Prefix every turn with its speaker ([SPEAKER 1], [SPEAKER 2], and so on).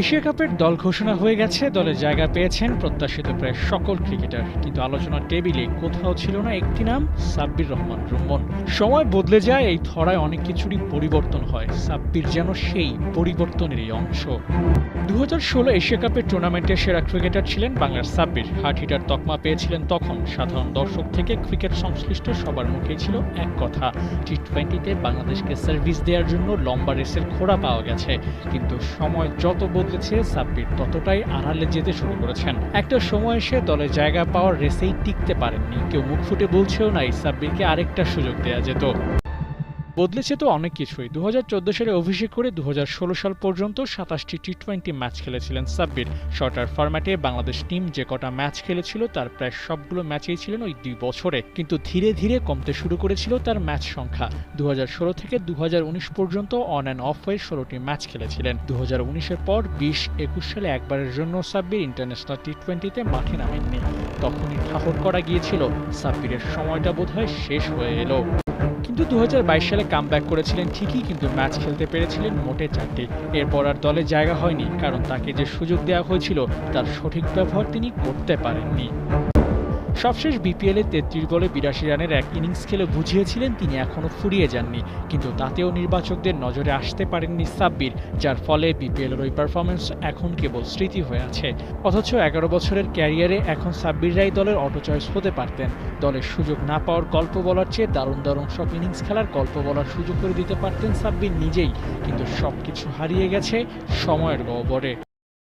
[SPEAKER 1] Asia কাপের দল ঘোষণা হয়ে গেছে। দলে জায়গা পেয়েছেন প্রত্যাশিত প্রায় সকল ক্রিকেটার। কিন্তু আলোচনার টেবিলে কোথাও ছিল না একটি নাম, সাব্বির রহমান রুম্মন। সময় বদলে যায়, এই ধরায় অনেক কিছুরই পরিবর্তন হয়। সাব্বির যেন সেই পরিবর্তনেরই অংশ। দু হাজার ষোলো এশিয়া কাপের টুর্নামেন্টের সেরা ক্রিকেটার ছিলেন বাংলার সাব্বির। হার্ট হিটার তকমা পেয়েছিলেন তখন। সাধারণ দর্শক থেকে ক্রিকেট সংশ্লিষ্ট সবার মুখেই ছিল এক কথা। টি টোয়েন্টিতে বাংলাদেশকে সার্ভিস দেওয়ার জন্য লম্বা রেসের খোড়া পাওয়া গেছে। কিন্তু সময় যত বদলেছে সাব্বির, ততটাই আড়ালে যেতে শুরু করেছেন। একটা সময় এসে দলে জায়গা পাওয়ার রেসেই টিকতে পারেননি। কেউ মুখ ফুটে বলছেও না এই সাব্বিরকে আরেকটা সুযোগ দেয়া যেত। বদলেছে তো অনেক কিছুই। দু হাজার চোদ্দ সালে অভিষেক করে দু হাজার ষোলো সাল পর্যন্ত সাতাশটি টি টোয়েন্টি ম্যাচ খেলেছিলেন সাব্বির। শর্টার ফরম্যাটে বাংলাদেশ টিম যে কটা ম্যাচ খেলেছিল, তার প্রায় সবগুলো ম্যাচেই ছিলেন ওই দুই বছরে। কিন্তু ধীরে ধীরে কমতে শুরু করেছিল তার ম্যাচ সংখ্যা। দু হাজার ষোলো থেকে দু হাজার উনিশ পর্যন্ত অন অ্যান্ড অফ হয়ে ষোলোটি ম্যাচ খেলেছিলেন। দু এর পর বিশ একুশ সালে একবারের জন্য সাব্বির ইন্টারন্যাশনাল টি টোয়েন্টিতে মাঠে নামেননি। তখনই ঠাহর করা গিয়েছিল। সাব্বিরের সময়টা বোধহয় শেষ হয়ে এলো। কিন্তু দু হাজার বাইশ সালে কামব্যাক করেছিলেন ঠিকই, কিন্তু ম্যাচ খেলতে পেরেছিলেন মোটে চারটি। এরপর আর দলে জায়গা হয়নি, কারণ তাকে যে সুযোগ দেওয়া হয়েছিল, তার সঠিক ব্যবহার তিনি করতে পারেননি। সবশেষ বিপিএলে তেত্রিশ বলে বিরাশি রানের এক ইনিংস খেলে বুঝিয়েছিলেন তিনি এখনও ফুরিয়ে যাননি। কিন্তু তাতেও নির্বাচকদের নজরে আসতে পারেননি সাব্বির, যার ফলে বিপিএলের ওই পারফরমেন্স এখন কেবল স্মৃতি হয়ে আছে। অথচ এগারো বছরের ক্যারিয়ারে এখন সাব্বির রাই দলের অটো চয়েস হতে পারতেন। দলের সুযোগ না পাওয়ার গল্প বলার চেয়ে দারুণ দারুণ সব ইনিংস খেলার গল্প বলার সুযোগ করে দিতে পারতেন সাব্বির নিজেই। কিন্তু সবকিছু হারিয়ে গেছে সময়ের গহ্বরে।